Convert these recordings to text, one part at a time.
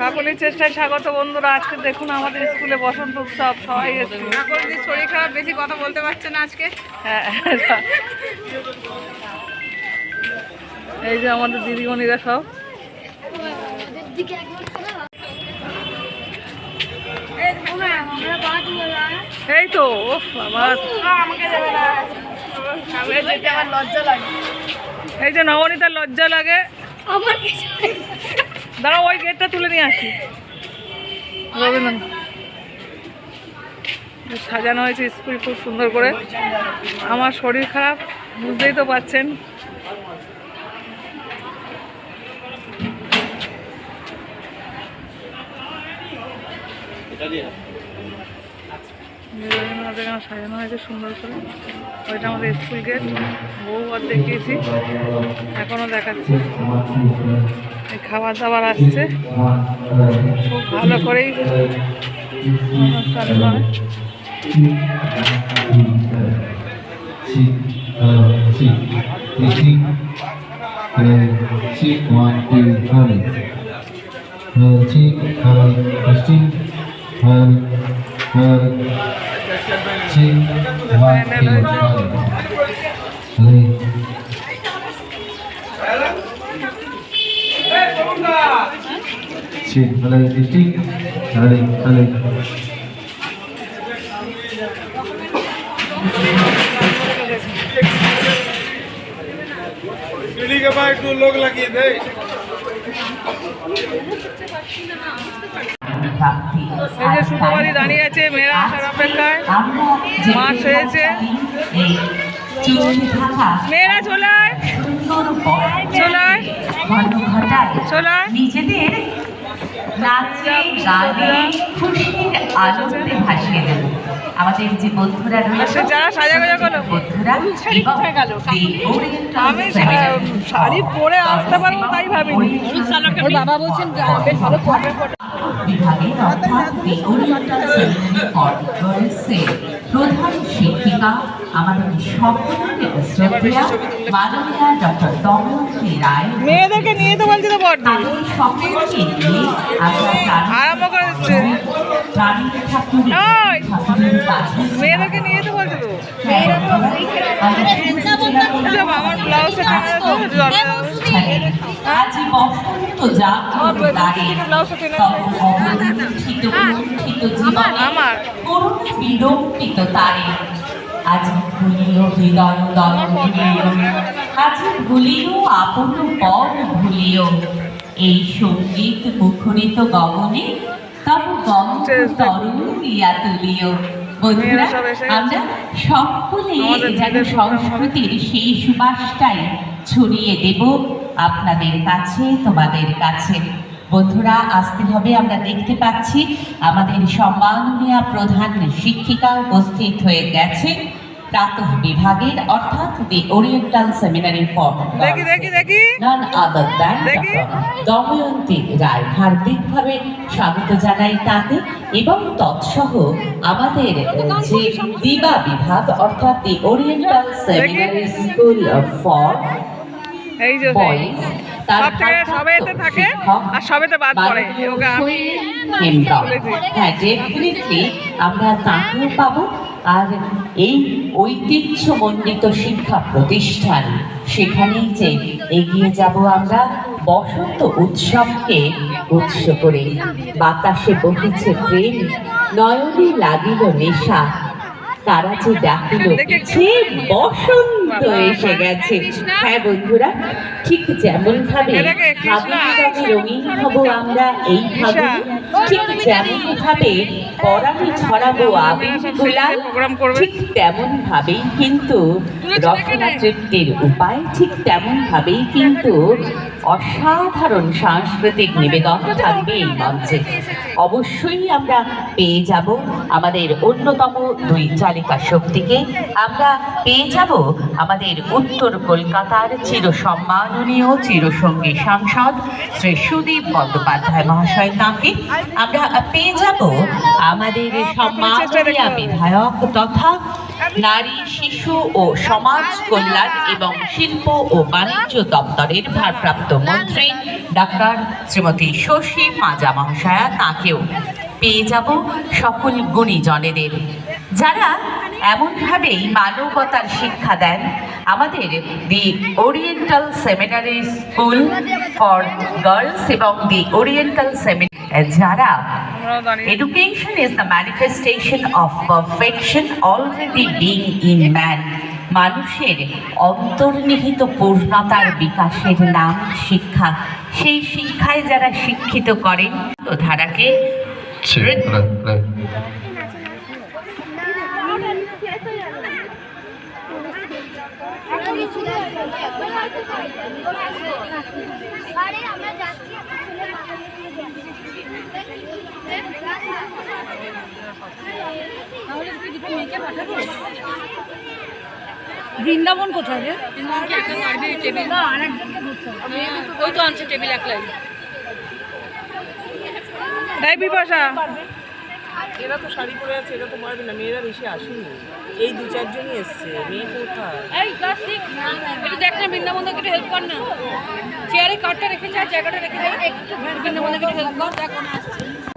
সকলের চেষ্টায় স্বাগত বন্ধুরা আজকে দেখুন আমাদের স্কুলে বসন্ত উৎসব সবাই এসেছে। শরীর খারাপ বেশি কথা বলতে পারছে না আজকে। হ্যাঁ এই যে আমাদের দিদিমণিরা সব। এই তো আমার এই যে নবনীতার লজ্জা লাগে। দাঁড়া ওই গেটটা তুলে নিয়ে আসি। রবীন্দ্র সাজানো হয়েছে স্কুল খুব সুন্দর করে। আমার শরীর খারাপ, বুঝতেই তো পাচ্ছেন রবীন্দ্রনাথ এখানে সাজানো হয়েছে সুন্দর করে। ওইটা আমাদের স্কুল গেট বহুবার দেখিয়েছি। এখনও দেখাচ্ছি। খাওয়া দাওয়ার আসছে খুব ভালো করেই হ্যাঁ। দিচ্ছে মালদা ডিস্ট্রিক্ট তাহলে তাহলে একটু লোক লাগিয়ে দেয় এই যে সুতোবাড়ি দাঁড়িয়ে আছে মেয়েরা আসার অপেক্ষায়। মাছ হয়েছে মেয়েরা চলায় চলায় চলায় নিজেদের নাচে গানে খুশির আনন্দে ভাসিয়ে দেব। আমাদের যে বন্ধুরা রয়েছে যারা সাজাগোজা করল? বন্ধুরা আমি শাড়ি পরে আসতে পারব তাই ওর বাবা বলছেন বেশ ভালো করবে বিভাগের অর্থাৎ প্রধান শিক্ষিকা আমাদের সকলের শ্রদ্ধেয়া মাননীয়া ডক্টর দময়ন্তী রায়। মেয়েদেরকে নিয়ে তো বলছি তো বড় সকলকে নিয়ে আরম্ভ করে দিচ্ছে। মেয়েদেরকে নিয়ে তো বলছি তো আমার ব্লাউজটা। আজি বসন্ত জাগ্রত দ্বারে তব অবলুণ্ঠিত জীবনে করুণ বিলম্বিত তারে আজি ভুলিও হৃদয় দল ভুলিও আজি ভুলিও আপন পর ভুলিও এই সংগীত মুখরিত গগনে তব তুলিও বন্ধুরা। আমরা সকলে যেন। সংস্কৃতির সেই সুবাসটাই ছড়িয়ে দেব আপনাদের কাছে তোমাদের কাছে বন্ধুরা আসতে হবে আমরা দেখতে পাচ্ছি আমাদের সম্মাননীয় প্রধান শিক্ষিকা উপস্থিত হয়ে গেছে প্রাতঃ বিভাগের অর্থাৎ দি ওরিয়েন্টাল সেমিনারি ফর দেখি দেখি দেখি। নন আদার দ্যান। দময়ন্তী রায় হার্দিকভাবে স্বাগত জানাই তাকে এবং তৎসহ আমাদের যে দিবা বিভাগ অর্থাৎ the oriental seminary school for এই যে সব থেকে সবে এতে থাকে আর সবেতে বাদ পড়ে ওকে আমি বলেছি। হ্যাঁ ডেফিনেটলি আমরা তাকেও পাবো আর এই ঐতিহ্যমণ্ডিত শিক্ষা প্রতিষ্ঠান সেখানেই যে এগিয়ে যাব আমরা বসন্ত উৎসবকে উৎস করে বাতাসে বহিছে প্রেম নয়নে লাগিল নেশা তারা যে ডাকিল দেখে যে এসে গেছে। হ্যাঁ বন্ধুরা ঠিক যেমন ভাবে রঙিন হব আমরা এই ভাবে ঠিক যেমন ভাবে পরাণে ছড়াবো আবির গোলাল ঠিক তেমন ভাবেই কিন্তু রচনা উপায় ঠিক তেমন ভাবেই কিন্তু অসাধারণ সাংস্কৃতিক নিবেদন থাকবে এই মঞ্চে। অবশ্যই আমরা পেয়ে যাব আমাদের অন্যতম দুই চালিকা শক্তিকে। আমরা পেয়ে যাব আমাদের উত্তর কলকাতার চিরসম্মাননীয় চিরসঙ্গী সাংসদ শ্রী সুদীপ বন্দ্যোপাধ্যায় মহাশয় তাঁকে আমরা পেয়ে যাব আমাদের সম্মাননীয় বিধায়ক তথা নারী শিশু ও সমাজ কল্যাণ এবং শিল্প ও বাণিজ্য দপ্তরের ভারপ্রাপ্ত মন্ত্রী ডাক্তার শ্রীমতী শশী মাজা মহাশয়া তাকেও পেয়ে যাব সকল গুণীজনেদের। যারা এমনভাবেই মানবতার শিক্ষা দেন আমাদের the oriental seminary school for girls এবং দি ওরিয়েন্টাল সেমিনারি যারা education is the manifestation of perfection already perfection in man. মানুষের অন্তর্নিহিত পূর্ণতার বিকাশের নাম শিক্ষা। সেই শিক্ষায় যারা শিক্ষিত করেন ধারাকে Sì, prego, prego. আরে আমরা যাচ্ছি বৃন্দাবন কোথায় রে? ওই তো আনছে টেবিল একলাই তাই বিপাশা এরা তো শাড়ি পরে আছে এরা তো পারবে না মেয়েরা বেশি আসেনি। এই দু চারজনই এসছে মেয়ে কোথায়? এই কার্তিক একটু দেখ না বৃন্দাবন একটু হেল্প কর না। চেয়ারে কাঠটা রেখেছে যা জায়গাটা রেখেছে একটু বৃন্দাবন একটু হেল্প কর দেখো না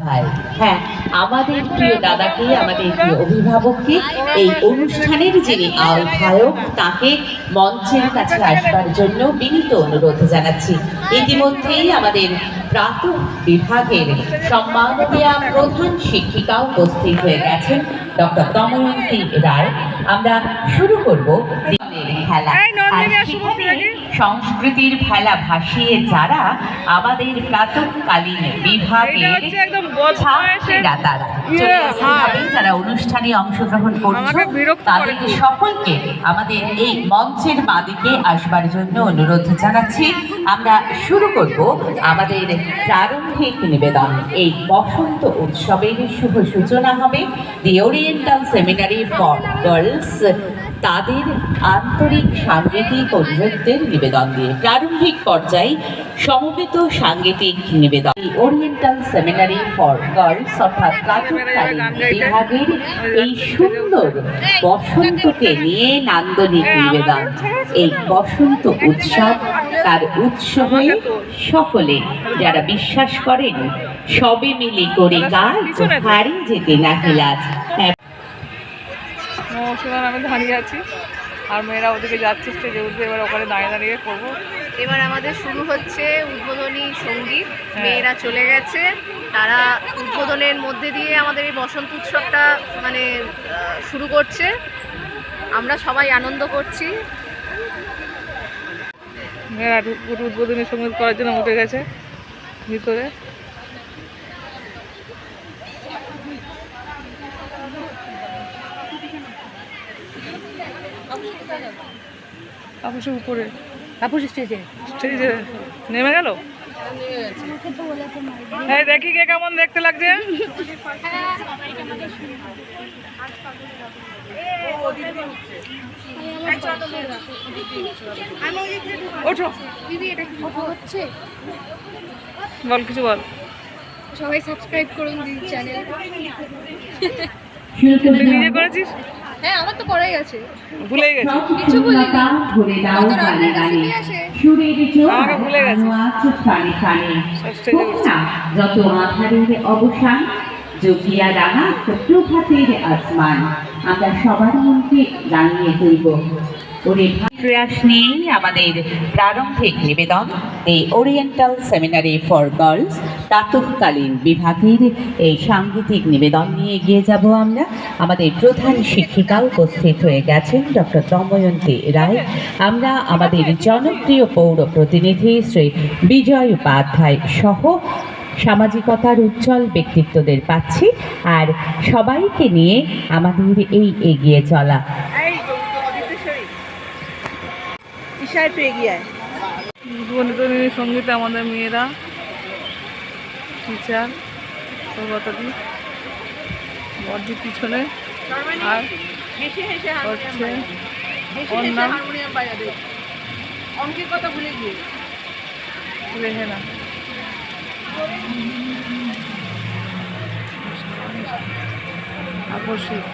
ভাই হ্যাঁ। আমাদের প্রিয় দাদাকে, আমাদের প্রিয় অভিভাবককে, এই অনুষ্ঠানের যিনি আহ্বায়ক, তাকে মঞ্চের কাছে আসবার জন্য বিনীত অনুরোধ জানাচ্ছি। ইতিমধ্যেই আমাদের প্রাত বিভাগের সম্মান সম্মাননীয় প্রধান শিক্ষিকা উপস্থিত হয়ে গেছেন ডক্টর দময়ন্তী রায়। আমরা শুরু করব খেলা। সংস্কৃতির ফেলা ভাসিয়ে যারা আমাদের প্রাতকালীন বিভাগের ছাত্রীরা তারা ইয়ে, হ্যাঁ। যারা অনুষ্ঠানে অংশগ্রহণ করছ তাদের সকলকে আমাদের এই মঞ্চের বাদিকে আসবার জন্য অনুরোধ জানাচ্ছি। আমরা শুরু করব আমাদের প্রারম্ভিক নিবেদন। এই বসন্ত উৎসবের শুভ সূচনা হবে the oriental seminary for girls তাদের আন্তরিক সাংগীতিক ও নিবেদন দিয়ে প্রারম্ভিক পর্যায়ে সমবেত সাংগীতিক নিবেদন ওরিয়েন্টাল সেমিনারি ফর গার্লস অর্থাৎ বিভাগের এই সুন্দর বসন্তকে নিয়ে নান্দনিক নিবেদন। এই বসন্ত উৎসব, তার উৎসবে সকলে যারা বিশ্বাস করেন, সবে মিলি করে গাছ হারি যেতে না লাজ হ্যাঁ মৌসুমান আমি দাঁড়িয়ে আছি। আর মেয়েরা ওদিকে যাচ্ছে স্টেজে উঠবে এবার ওখানে দাঁড়িয়ে দাঁড়িয়ে করব। এবার আমাদের শুরু হচ্ছে উদ্বোধনী সংগীত হ্যাঁ। মেয়েরা চলে গেছে। তারা উদ্বোধনের মধ্যে দিয়ে আমাদের এই বসন্ত উৎসবটা মানে শুরু করছে। আমরা সবাই আনন্দ করছি। মেয়েরা উদ- উদ- উদ্বোধনী সংগীত করার জন্য উঠে গেছে ভিতরে। তাপসের উপরে। তাপস স্টেজে স্টেজে নেমে গেল? এই দেখি কে কেমন দেখতে লাগছে। ওঠো। দিদি এটা কি হচ্ছে বল কিছু বল। সবাই সাবস্ক্রাইব করুন দিদি চ্যানেল নিজে করেছিস? হ্যাঁ আমার তো করাই আছে। ভুলে গেছি। কিছু বলিনি। ধরে দাও কত গানে রকমের গানে recipe সুরের জোয়ার ভুলে গেছে। না যত আধারের অবসান জকিয়া রাঙা প্রভাতের আসমান। আমরা সবার মধ্যে জানিয়ে তুলব। ওরে প্রয়াস নিয়েই আমাদের প্রারম্ভিক নিবেদন the oriental seminary for girls প্রাতকালীন বিভাগের এই সাংগীতিক নিবেদন নিয়ে এগিয়ে যাব আমরা। আমাদের প্রধান শিক্ষিকা উপস্থিত হয়ে গেছেন ডক্টর দময়ন্তী রায়। আমরা আমাদের জনপ্রিয় পৌর প্রতিনিধি শ্রী বিজয় উপাধ্যায় সহ সামাজিকতার উজ্জ্বল ব্যক্তিত্বদের পাচ্ছি। আর সবাইকে নিয়ে আমাদের এই এগিয়ে চলা ঈশা একটু এগিয়ে আয়। সঙ্গীতে আমাদের মেয়েরা টিচার সৌগতদি বর্দি পিছনে আর হচ্ছে অঙ্কের কথা ভুলে গিয়ে। রেহেনা আকর্ষিত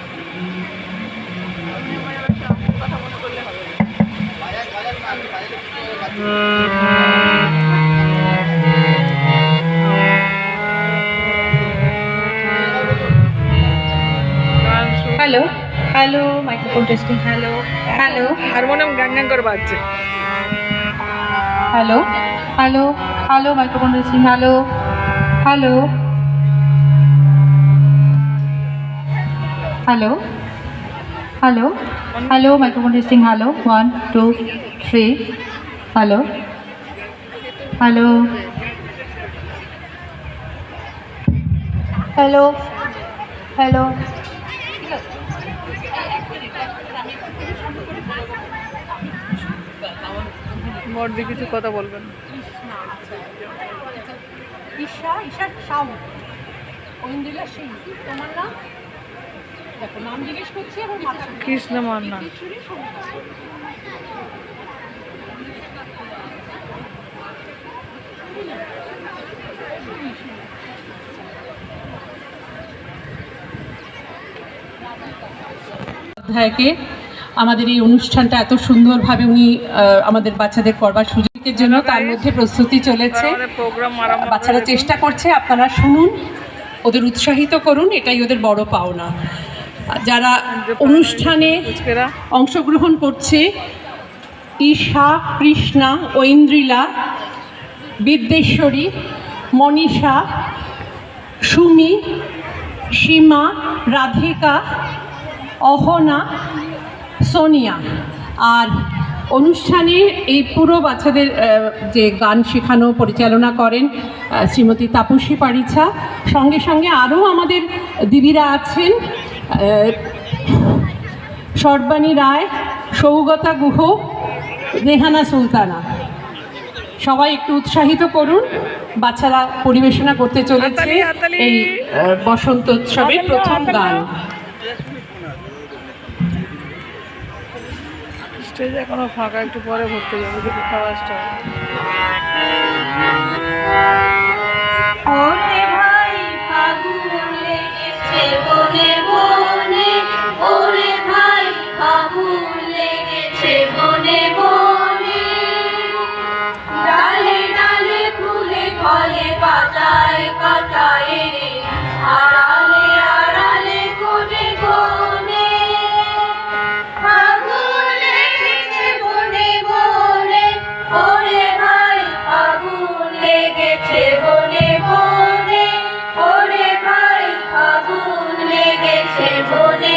hello hello microphone testing hello hello harmonium gang গ্যাং করে বাজছে। Hello hello hello microphone testing hello hello hello hello hello microphone testing hello one two three hello hello hello hello বড়দি কিছু কথা বলবেন। ঈশা ঈশার সাউ ঐন্দ্রিলা সিং তোমার নাম? দেখো নাম জিজ্ঞেস করছি এবং কৃষ্ণ মান্না। অধ্যায়কে আমাদের এই অনুষ্ঠানটা এত সুন্দরভাবে উনি আমাদের বাচ্চাদের করবার সুযোগের জন্য তার মধ্যে প্রস্তুতি চলেছে। বাচ্চারা চেষ্টা করছে আপনারা শুনুন ওদের উৎসাহিত করুন এটাই ওদের বড় পাওনা। যারা অনুষ্ঠানে অংশগ্রহণ করছে ঈশা কৃষ্ণা ঐন্দ্রিলা বিদ্যেশ্বরী মনীষা, সুমি, সীমা, রাধিকা, অহনা, সোনিয়া। আর অনুষ্ঠানে এই পুরো বাচ্চাদের যে গান শেখানো, পরিচালনা করেন শ্রীমতী তাপসী পারিছা। সঙ্গে সঙ্গে আরও আমাদের দিদিরা আছেন সর্বাণী রায়, সৌগতা গুহ, রেহানা সুলতানা। সবাই একটু উৎসাহিত করুন। বাচ্চারা পরিবেশনা করতে চলেছে। এই বসন্ত উৎসবের প্রথম গান। স্টেজ এখনও ফাঁকা একটু পরে ভর্তি যাবে দুটো খাওয়া স্টার্ট ওরে ভাই ফাগুন লেগেছে বনে বনে ওরে ভাই ফাগুন লেগেছে বনে বনে ফুলে পাতায় পাতায় রে। আড়ালে আড়ালে বনে বনে। লেগেছে বনে লেগেছে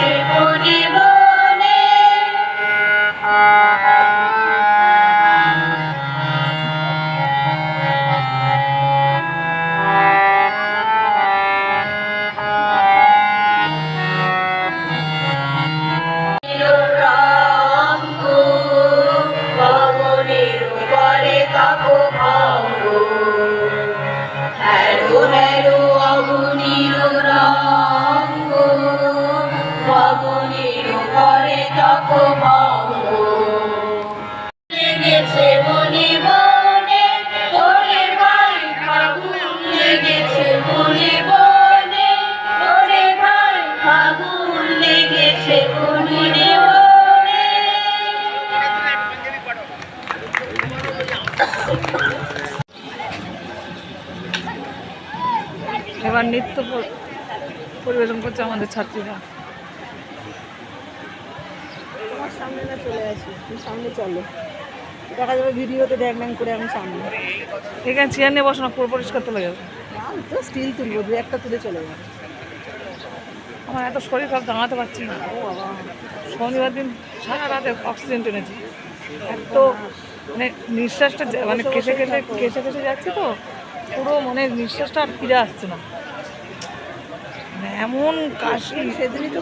লেগেছে এবার নৃত্য পরিবেশন করছে আমাদের ছাত্রীরা। তোমার সামনে না চলে আসি তুমি সামনে চলো। দেখা যাবে ভিডিওতে ড্যাং ড্যাং করে আমি সামনে। এখানে চেয়ার নিয়ে বসো না পুরো পরিষ্কার তোলা যাবে। তো স্টিল তুলবো দু একটা তুলে চলে যাবে। আমার এত শরীর খারাপ দাঁড়াতে পারছি না। শনিবার দিন সারা রাতে অক্সিজেন টেনেছি। এত মানে নিঃশ্বাসটা মানে কেসে কেসে কেসে কেসে যাচ্ছে তো, পুরো মানে নিঃশ্বাসটা আর ফিরে আসছে না। মানে এমন কাশি। সেদিনই তো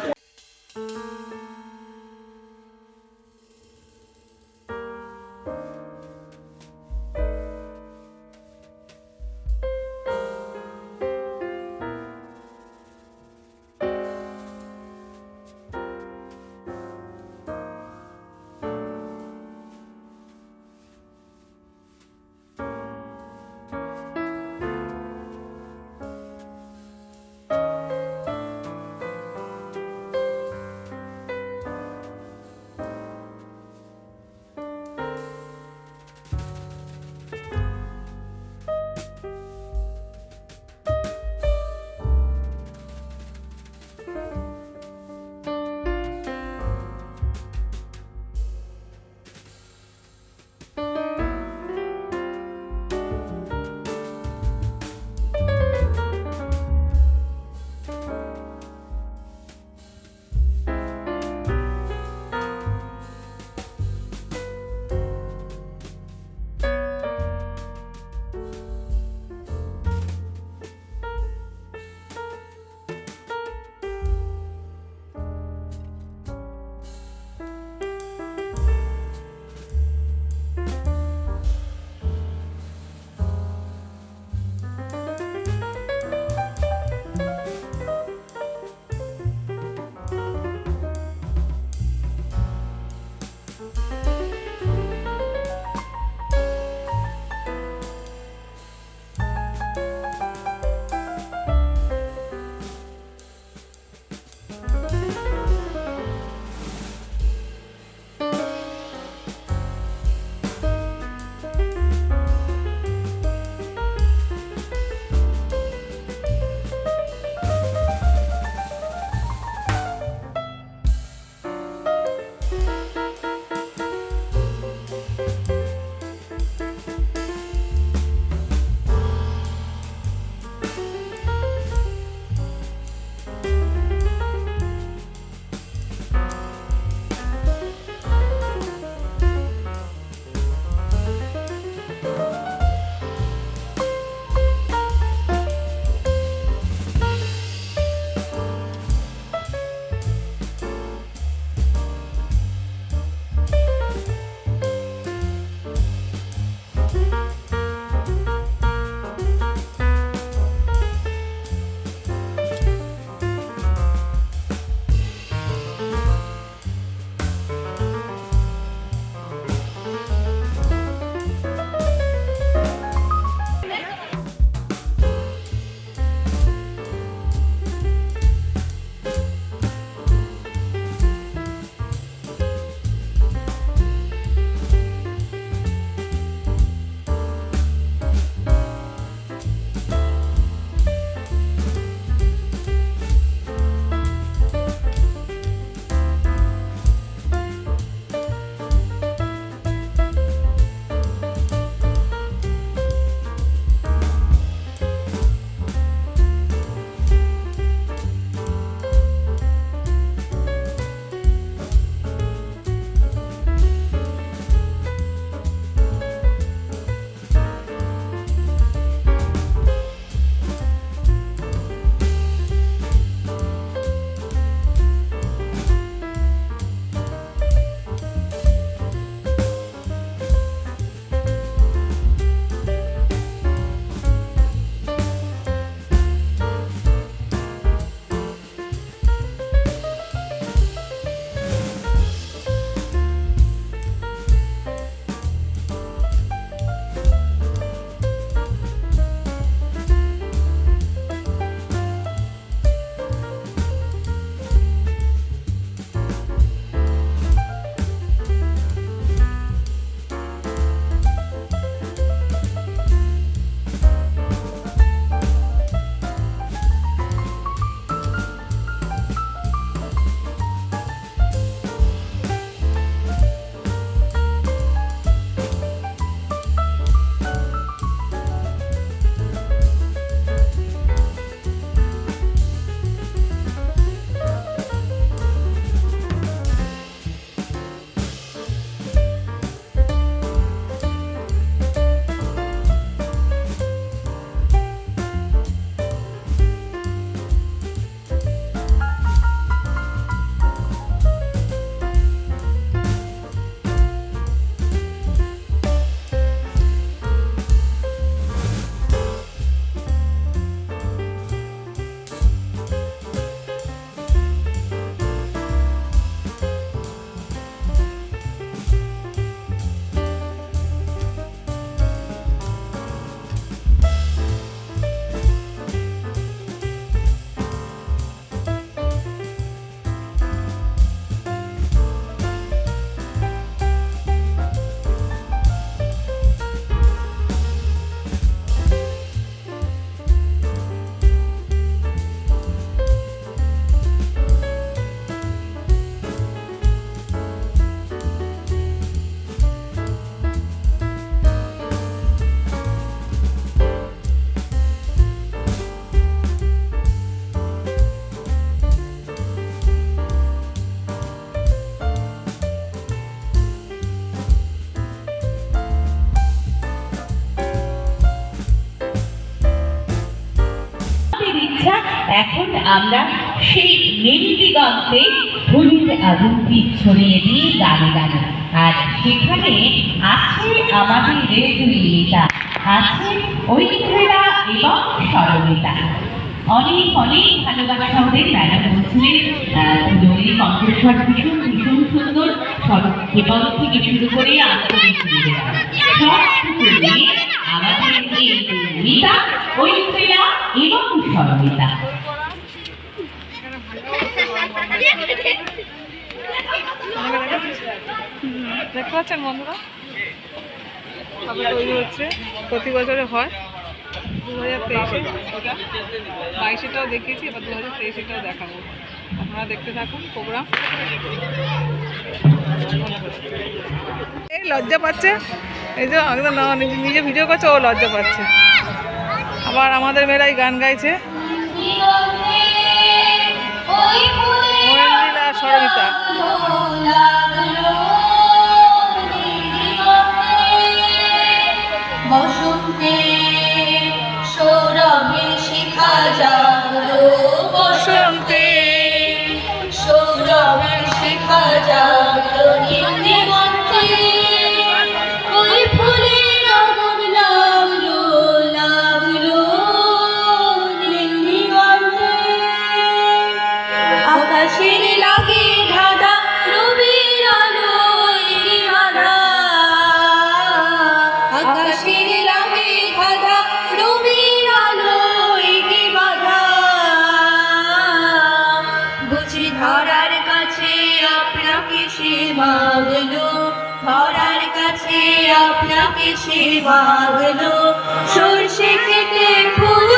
আমরা সেই দিগন্তে ফুলের আগুনটি ছড়িয়ে দিয়ে গানে গানে আর সেখানে আছে আমাদের রেজুলিতা আছে ঐক্যতা এবং সরলতা। অনেক অনেক ভালোবাসা ওদের ম্যাডাম বলছিলেন জরুরি কণ্ঠস্বর ভীষণ ভীষণ সুন্দর, সড়ক থেকে শুরু করে আন্তরিক আমাদের এই মিতা ঐক্যতা এবং সরলতা। দেখতে পাচ্ছেন বন্ধুরা? সবে তৈরি হচ্ছে। প্রতি বছরে হয়। দু হাজার তেইশে। ওটা বাইশেটাও দেখিয়েছি, এবার দু হাজার তেইশেটাও দেখাবো। আপনারা দেখতে থাকুন প্রোগ্রাম। এই লজ্জা পাচ্ছে। এই যে একদম না- নিজে ভিডিও করছে, ও লজ্জা পাচ্ছে। আবার আমাদের মেয়েরাই গান গাইছে। সরমিতা বসন্তে সৌরভে শিখা জাগলো সে মাগলো ধরার কাছে আপনাকে সে মাগলো সর্ষে খেতে ফুল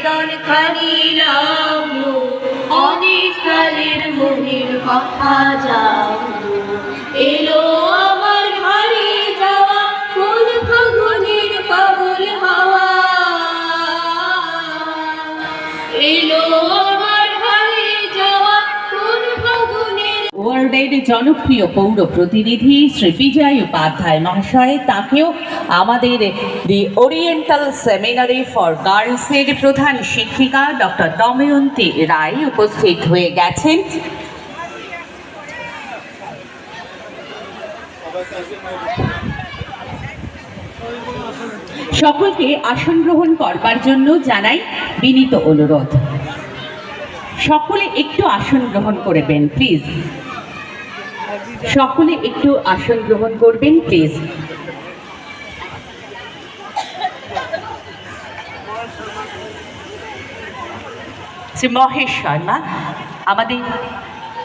বেদন খানি লাগল অনেক কালের মনের কথা জাগলো এলো ওয়ার্ল্ডের জনপ্রিয় পৌর প্রতিনিধি শ্রী বিজয় উপাধ্যায় মহাশয়, তাকেও আমাদের দি ওরিয়েন্টাল সেমিনারি ফর গার্লসের প্রধান শিক্ষিকা ডক্টর দময়ন্তী রায় উপস্থিত হয়ে গেছেন। সকলকে আসন গ্রহণ করবার জন্য জানাই বিনীত অনুরোধ। সকলে একটু আসন গ্রহণ করবেন প্লিজ। সকলে একটু আসন গ্রহণ করবেন প্লিজ শ্রী মহেশ শর্মা আমাদের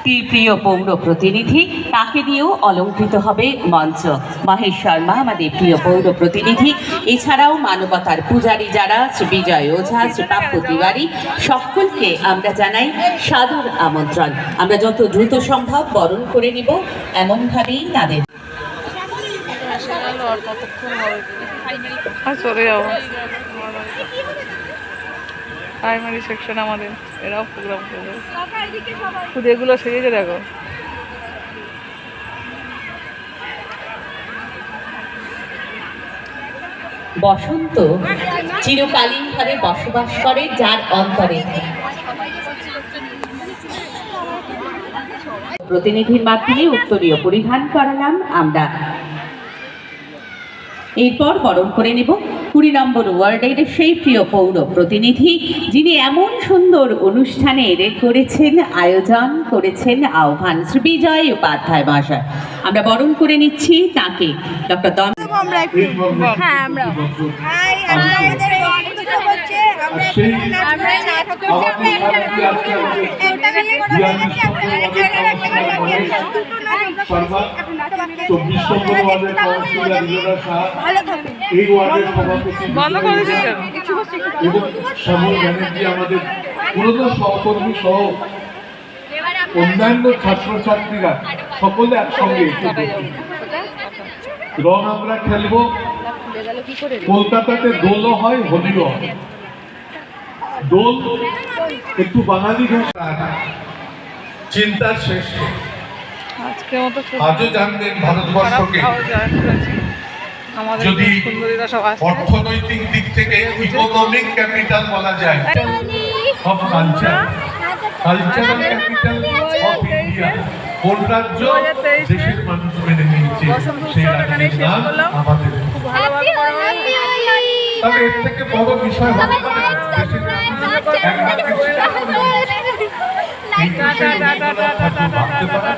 প্রিয় পৌর প্রতিনিধি, তাকে দিয়েও অলঙ্কৃত হবে মঞ্চ। মহেশ শর্মা, আমাদের প্রিয় পৌর প্রতিনিধি, এছাড়াও মানবতার পূজারী যারা, শ্রী বিজয় ওঝা, শ্রী প্রাপ্য তিওয়ারি, সকলকে আমরা জানাই সাদর আমন্ত্রণ। আমরা যত দ্রুত সম্ভব বরণ করে নিব, এমনভাবেই তাদের। প্রাইমারি সেকশন আমাদের। এরাও প্রোগ্রাম করবে শুধু এগুলো সেজেছে দেখো। বসন্ত চিরকালীনভাবে বসবাস করে যার অন্তরে প্রতিনিধির মাধ্যমে উত্তরীয় পরিধান করালাম আমরা। এরপর বরণ করে নেব। কুড়ি নম্বর ওয়ার্ল্ডের সেই প্রিয় পৌর প্রতিনিধি যিনি এমন সুন্দর অনুষ্ঠানে অনুষ্ঠানের করেছেন আয়োজন করেছেন আহ্বান। শ্রী বিজয় উপাধ্যায় মহাশয় আমরা বরণ করে নিচ্ছি তাকে। ডক্টর দম হ্যাঁ আমরা চব্বিশ নম্বর ওয়ার্ডের কাউন্সিলর রিজনা শাহ এই ওয়ার্ডের সভাপতি বন্ধ করে দিয়েছে এবং শ্যামল ব্যানার্জি আমাদের সহকর্মী সহ অন্যান্য ছাত্রছাত্রীরা সকলে একসঙ্গে রং আমরা খেলব কলকাতাতে দোলও হয় হোলিও হয়। দোল একটু বাঙালি চিন্তার শেষ আজও জানবেন ভারতবর্ষকে। যদি সব অর্থনৈতিক দিক থেকে ইকোনমিক ক্যাপিটাল বলা যায়। Of culture cultural capital of India কোন রাজ্য দেশের মানুষ মেনে নিয়েছে? সেই রাজ্যের নাম আমাদের। তবে এর থেকে বড় বিষয় হতে পারে দেশের মানুষ ভাবতে পারে।